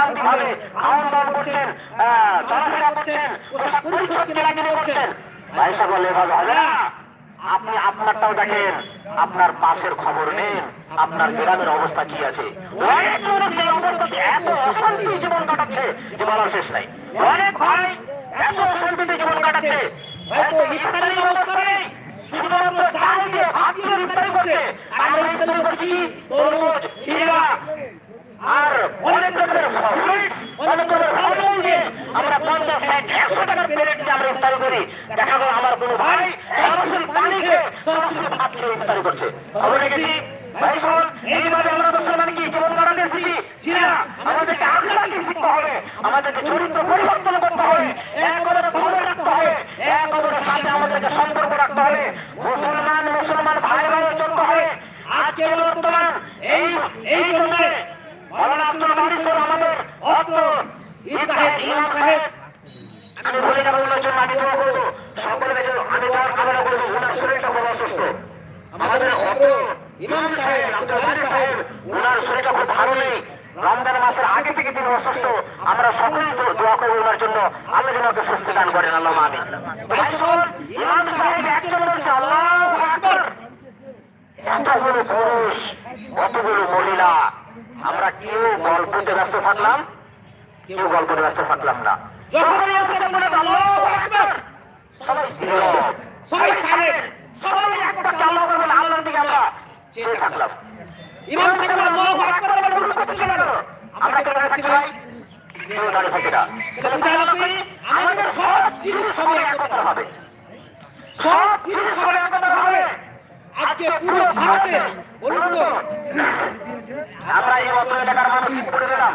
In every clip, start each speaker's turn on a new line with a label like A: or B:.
A: শান্তিভাবে খাওয়ান দাওয়ান করছেন চলাফেরা করছেন পোশাক পরিচ্ছদ কেনাকাটা করছেন। ভাই সকল এভাবে হবে না। আপনি আপনারটাও দেখেন আপনার পাশের খবর নেন আপনার গ্রামের অবস্থা কি আছে? অনেক মানুষ এই এত অশান্তি জীবন কাটাচ্ছে যে বলার শেষ নাই। অনেক ভাই এত অশান্তিতে জীবন কাটাচ্ছে। হয়তো ইফতারের ব্যবস্থা নেই। শুধুমাত্র চাল দিয়ে ভাত দিয়ে ইফতারি করছে। আমরা ইফতারি করছি তরমুজ খিরা আর অনেক রকমের fruits, অনেক রকমের ফলমূল দিয়ে আমরা পঞ্চাশ ষাট দেখা গেল আমার কোনো ভাই সরাসরি পানি খেয়ে সরাসরি ভাত করছে আমাদেরকে আখলাকি চরিত্র পরিবর্তন করতে হবে এক অপরের খবর রাখতে হবে এক সম্পর্ক রাখতে হবে মুসলমান মুসলমান ভাই ভাই চলতে হবে আজকে বর্তমান এই এই জন্য মৌলানা আব্দুল আমাদের অত্র ঈদগাহের ইমাম সাহেব আমি বলে যাব ওনার জন্য আমি দোয়া করব। সকলে দেখে আমি দোয়ার কামনা করব ওনার শরীরটা খুব অসুস্থ। আমাদের অত্র ইমাম সাহেব আব্দুল বারিক সাহেব ওনার শরীরটা খুব ভালো নেই। রমজান মাসের আগে থেকে তিনি অসুস্থ। আমরা সকলেই দোয়া করব ওনার জন্য। আল্লাহ যেন ওকে সুস্থ দান করেন আল্লাহ আমিন ইমাম সাহেব একজন বলছে আল্লাহু আকবার। এতগুলো পুরুষ কতগুলো মহিলা। আমরা কেউ গল্পতে ব্যস্ত থাকলাম কেউ গল্পতে ব্যস্ত থাকলাম না। যখন আকবার। সবাই সবাই সাইলেন্ট সবাই আল্লাহর দিকে আমরা থাকলাম ইমাম সাহেব আল্লাহু আকবার করতে সব জিনিস হবে একত্র হবে। সব জিনিস হবে একত্র হবে। আজকে পুরো ভারতে বলুন আমরা এই অত এলাকার মানুষ করে দিলাম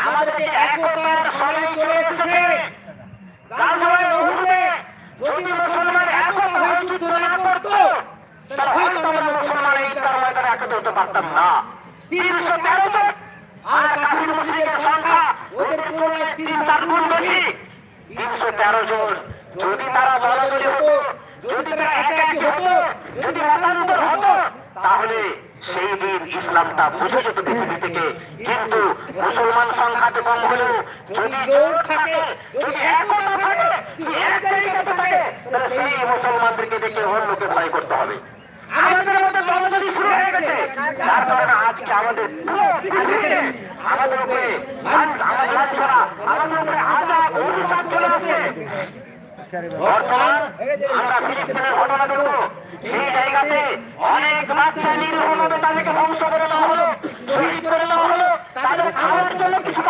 A: আমাদেরকে একতার সময় চলে এসেছে। রহুলে যদি মুসলমান একতা হয়ে যুদ্ধ না করতো, তাহলে হয়তো আমরা মুসলমান এই তার ময়দানে একতা হতে পারতাম না। তিনশো তেরো আর কাফির মুসলিমের সংখ্যা ওদের তুলনায় তিন চার গুণ বেশি। তিনশো তেরো জন, যদি তারা দলাদলি হতো, যদি তারা একাকি হতো, যদি মতান্তর হতো, তাহলে সেই দিন ইসলামটা বুঝে যেত পৃথিবী থেকে। কিন্তু মুসলমান সংখ্যা তো কম হলেও যদি জোর থাকে যদি একতা থাকে যদি এক জায়গাতে থাকে তাহলে সেই মুসলমানদেরকে দেখে অন্যকে ভয় করতে হবে। আমাদের মধ্যে দলাদলি শুরু হয়ে গেছে যার কারণে আজকে আমাদের আমাদের উপরে আমাদের লাঞ্ছনা, আমাদের উপরে আজাব অভিশাপ চলে আসছে। বর্তমান আমরা ফিলিস্তিনের ঘটনা দেখব। সেই জায়গাতে অনেক কিছু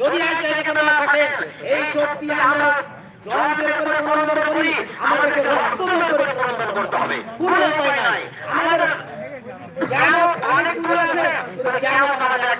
A: যদি এই চোখ আমরা জল করে আমাদেরকে রক্ত করে হবে উপায় নাই আমাদের জ্ঞান অনেক দূরে আছে কিন্তু জ্ঞান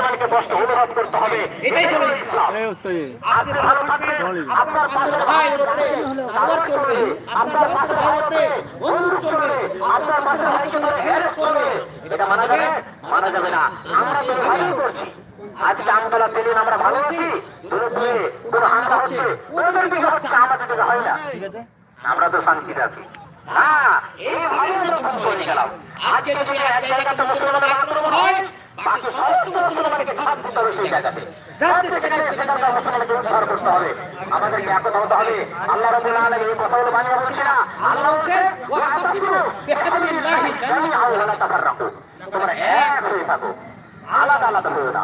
A: কষ্ট অনুভব করতে হবে। এটাই হলো ইসলাম। আপনি ভালো থাকবেন আপনার পাশের ভাইয়ের উপরে দাবার চলবে আপনার পাশের ভাইয়ের উপরে বন্ধু চলবে। আপনার পাশের ভাইকে হ্যারেস করবে এটা মানা যাবে? মানা যাবে না। আমরা তো ভালোই করছি। আজকে আমতলা পেলেন আমরা ভালো আছি। দূরে দূরে কোনো হামলা হচ্ছে? ওদের দিকে হচ্ছে। আমাদের দিকে হয় না। আমরা তো শান্তিতে আছি। হ্যাঁ আমরা ধ্বংস হয়ে গেলাম আজকে যদি এক জায়গাতে মুসলমানের আক্রমণ হয় মুসলমানকে ছাপ দিতে হবে সেই জায়গাতে। যাতে সেখানে সেখানকার মুসলমানকে উদ্ধার করতে হবে। আমাদেরকে একতা হতে হবে আল্লাহ রাব্বুল আলামিন এই কথাগুলো বানিয়ে বলছে না আল্লাহ বলছে ওয়া আতাসিমু বিহাবলিল্লাহি জামিআন ওয়া লা তাফাররাকু। তোমরা এক হয়ে থাকো। আলাদা আলাদা হয়ে না।